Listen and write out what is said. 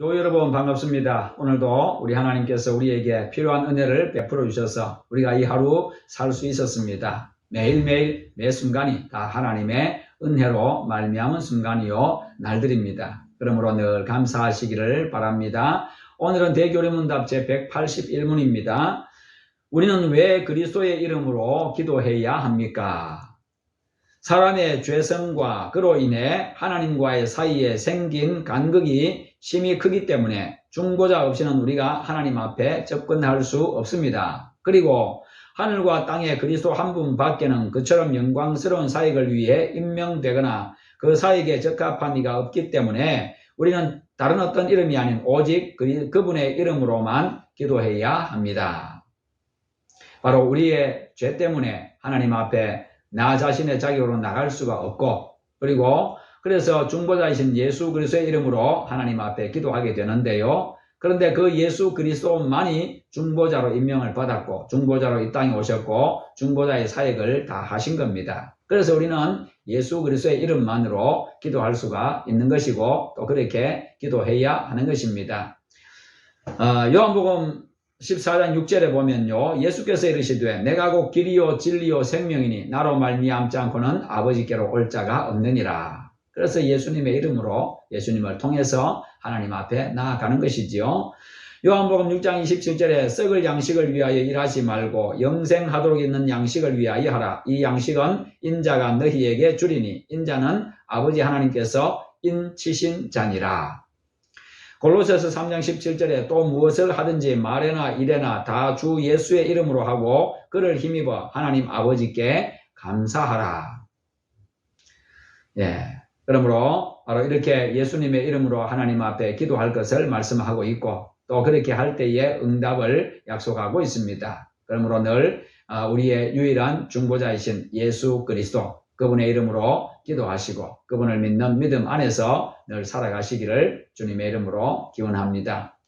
조 여러분 반갑습니다. 오늘도 우리 하나님께서 우리에게 필요한 은혜를 베풀어 주셔서 우리가 이 하루 살 수 있었습니다. 매일매일 매 순간이 다 하나님의 은혜로 말미암은 순간이요 날들입니다. 그러므로 늘 감사하시기를 바랍니다. 오늘은 대교리 문답 제 181문입니다. 우리는 왜 그리스도의 이름으로 기도해야 합니까? 사람의 죄성과 그로 인해 하나님과의 사이에 생긴 간극이 심히 크기 때문에 중보자 없이는 우리가 하나님 앞에 접근할 수 없습니다. 그리고 하늘과 땅의 그리스도 한 분 밖에는 그처럼 영광스러운 사역을 위해 임명되거나 그 사역에 적합한 이가 없기 때문에 우리는 다른 어떤 이름이 아닌 오직 그- 그분의 이름으로만 기도해야 합니다. 바로 우리의 죄 때문에 하나님 앞에 나 자신의 자격으로 나갈 수가 없고 그리고 그래서 중보자이신 예수 그리스도의 이름으로 하나님 앞에 기도하게 되는데요. 그런데 그 예수 그리스도만이 중보자로 임명을 받았고 중보자로 이 땅에 오셨고 중보자의 사역을 다 하신 겁니다. 그래서 우리는 예수 그리스도의 이름만으로 기도할 수가 있는 것이고 또 그렇게 기도해야 하는 것입니다. 어, 요한복음 14장 6절에 보면요. 예수께서 이르시되 내가 곧 길이요 진리요 생명이니 나로 말미암지 않고는 아버지께로 올 자가 없느니라. 그래서 예수님의 이름으로 예수님을 통해서 하나님 앞에 나아가는 것이지요. 요한복음 6장 27절에 썩을 양식을 위하여 일하지 말고 영생하도록 있는 양식을 위하여 하라. 이 양식은 인자가 너희에게 주리니 인자는 아버지 하나님께서 인치신 자니라. 골로새서 3장 17절에 또 무엇을 하든지 말에나 일에나 다 주 예수의 이름으로 하고 그를 힘입어 하나님 아버지께 감사하라. 예. 그러므로 바로 이렇게 예수님의 이름으로 하나님 앞에 기도할 것을 말씀하고 있고 또 그렇게 할 때에 응답을 약속하고 있습니다. 그러므로 늘 아, 우리의 유일한 중보자이신 예수 그리스도 그분의 이름으로 기도하시고 그분을 믿는 믿음 안에서 늘 살아가시기를 주님의 이름으로 기원합니다.